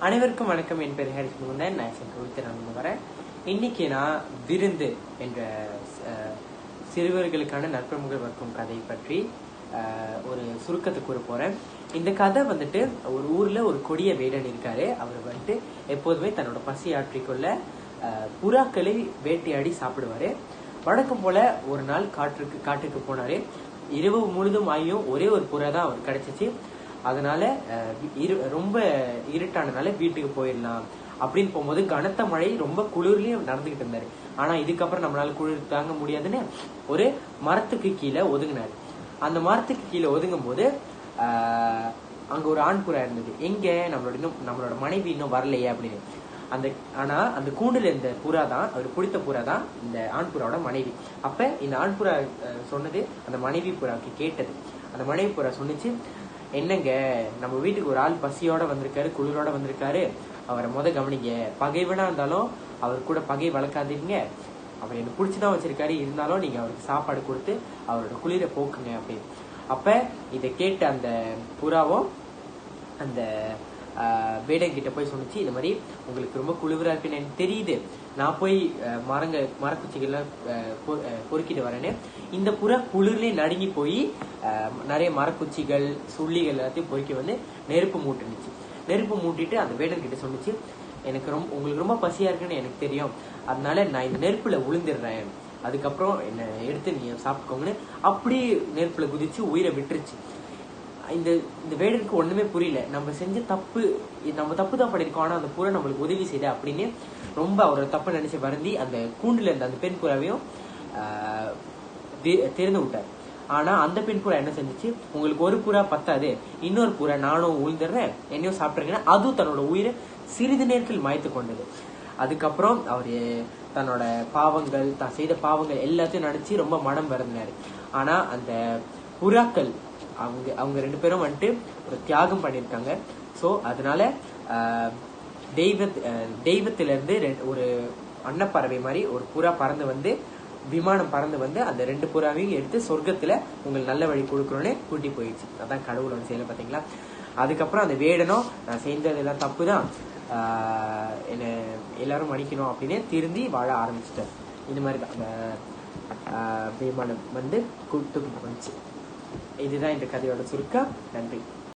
அனைவருக்கும் வணக்கம். என் பேர் ஹரிஷ் முகுந்தன். நான் சென்று வரேன் இன்னைக்கு நான் விருந்து என்ற அஹ், சிறுவர்களுக்கான நற்பமுகள் வர்க்கும் கதை பற்றி அஹ், ஒரு சுருக்கத்தை கூற போறேன். இந்த கதை வந்துட்டு ஒரு ஊர்ல ஒரு கொடிய வேடன் இருக்காரு. அவர் வந்துட்டு எப்போதுமே தன்னோட பசி ஆற்றிக்கொள்ள அஹ், புறாக்களை வேட்டையாடி சாப்பிடுவாரு. வழக்கம் போல ஒரு நாள் காட்டுக்கு காட்டுக்கு போனாரு. இரவு முழுதும் ஆகியும் ஒரே ஒரு புறா தான் அவர் கிடைச்சிச்சு. அதனால இரு- ரொம்ப இருட்டானதுனால வீட்டுக்கு போயிடலாம். அப்படின்னு போகும்போது கனத்த மழை ரொம்ப குளிர்லயும் நடந்துகிட்டு இருந்தாரு. ஆனா இதுக்கப்புறம் நம்மளால குளிர் தாங்க முடியாதுன்னு ஒரு மரத்துக்கு கீழே ஒதுங்கினாரு. அந்த மரத்துக்கு கீழே ஒதுங்கும் போது ஆஹ், அங்க ஒரு ஆண் புறா இருந்தது. எங்க? நம்மளோட இன்னும் நம்மளோட மனைவி இன்னும் வரலையே அப்படின்னு. அந்த ஆனா அந்த கூண்டுல இருந்த புறா தான் அவர் பிடித்த புறா தான் இந்த ஆண் புறாவோட மனைவி. அப்ப இந்த ஆண் புறா அஹ், சொன்னது அந்த மனைவி புறாவுக்கு கேட்டது. அந்த மனைவி புறா சொன்னுச்சு என்னங்க நம்ம வீட்டுக்கு ஒரு ஆள் பசியோட வந்திருக்காரு குளிரோட வந்திருக்காரு. அவரை முத கவனிங்க. பகைவனா இருந்தாலும் அவர் கூட பகை வளர்க்காதீங்க. அவர் எனக்கு பிடிச்சுதான் வச்சிருக்காரு. இருந்தாலும் நீங்க அவருக்கு சாப்பாடு கொடுத்து அவரோட குளிரை போக்குங்க அப்படின்னு. அப்ப இதை கேட்ட அந்த புறாவும் அந்த வேடன் கிட்ட போய் சொன்னிச்சு இந்த மாதிரி உங்களுக்கு ரொம்ப குளிராக இருக்குன்னு எனக்கு தெரியுது. நான் போய் மரங்க மரக்குச்சிகள்லாம் பொ- பொறுக்கிட்டு வரேன்னு இந்த புறா குளிர்லேயே நடுங்கி போய் நிறைய மரக்குச்சிகள் சுள்ளிகள் எல்லாத்தையும் பொறுக்கி வந்து நெருப்பு மூட்டுனுச்சு. நெருப்பு மூட்டிட்டு அந்த வேடன் கிட்ட சொன்னிச்சு எனக்கு ரொம்ப உங்களுக்கு ரொம்ப பசியா இருக்குன்னு எனக்கு தெரியும். அதனால நான் இந்த நெருப்புல விழுந்துடுறேன் அதுக்கப்புறம் என்ன எடுத்து நீங்கள் சாப்பிட்டுக்கோங்கன்னு அப்படி நெருப்புல குதிச்சு உயிரை விட்டுருச்சு. இந்த இந்த வேடருக்கு ஒண்ணுமே புரியல. நம்ம செஞ்ச தப்பு இது நம்ம தப்பு தான் பண்ணிருக்கோம். ஆனா அந்த புறா நம்மளுக்கு உதவி செய்த அப்படின்னு ரொம்ப அவரோட தப்பு நினைச்சு வருந்தி அந்த கூண்டுல இருந்த அந்த பெண் புறாவையும் தி- திறந்து விட்டார். ஆனா அந்த பெண் புறா என்ன செஞ்சுச்சு? உங்களுக்கு ஒரு புறா பத்தாது. இன்னொரு புறா நானும் உழுந்துடுறேன். என்னையும் சாப்பிட்டுருக்கேன். அதுவும் தன்னோட உயிரை சிறிது நேரத்தில் மாய்த்து கொண்டது. அதுக்கப்புறம் அவர் தன்னோட பாவங்கள் தான் செய்த பாவங்கள் எல்லாத்தையும் நினைச்சு ரொம்ப மனம் வருந்தினார். ஆனா அந்த புறாக்கள். அவங்க அவங்க ரெண்டு பேரும் வந்துட்டு ஒரு தியாகம் பண்ணியிருக்காங்க. ஸோ அதனால தெய்வ தெய்வத்திலிருந்து ரெண்டு- ஒரு அன்னப்பறவை மாதிரி ஒரு புறா பறந்து வந்து விமானம் பறந்து வந்து அந்த ரெண்டு புறாவையும் எடுத்து சொர்க்கத்தில் உங்களுக்கு நல்ல வழி கொடுக்கணும்னு கூட்டி போயிடுச்சு. அதான் கடவுளோட செய்யலை பார்த்தீங்களா? அதுக்கப்புறம் அந்த வேடனும் நான் செய்ததெல்லாம் தப்பு தான் என்ன எல்லாரும் மன்னிக்கணும் அப்படின்னு திருந்தி வாழ ஆரம்பிச்சிட்டார். இந்த மாதிரி தான். அந்த விமானம் வந்து கூப்பிட்டு தூக்கிட்டு போயிடுச்சு. இதுதான் இந்த கதையோட சுருக்கம். நன்றி.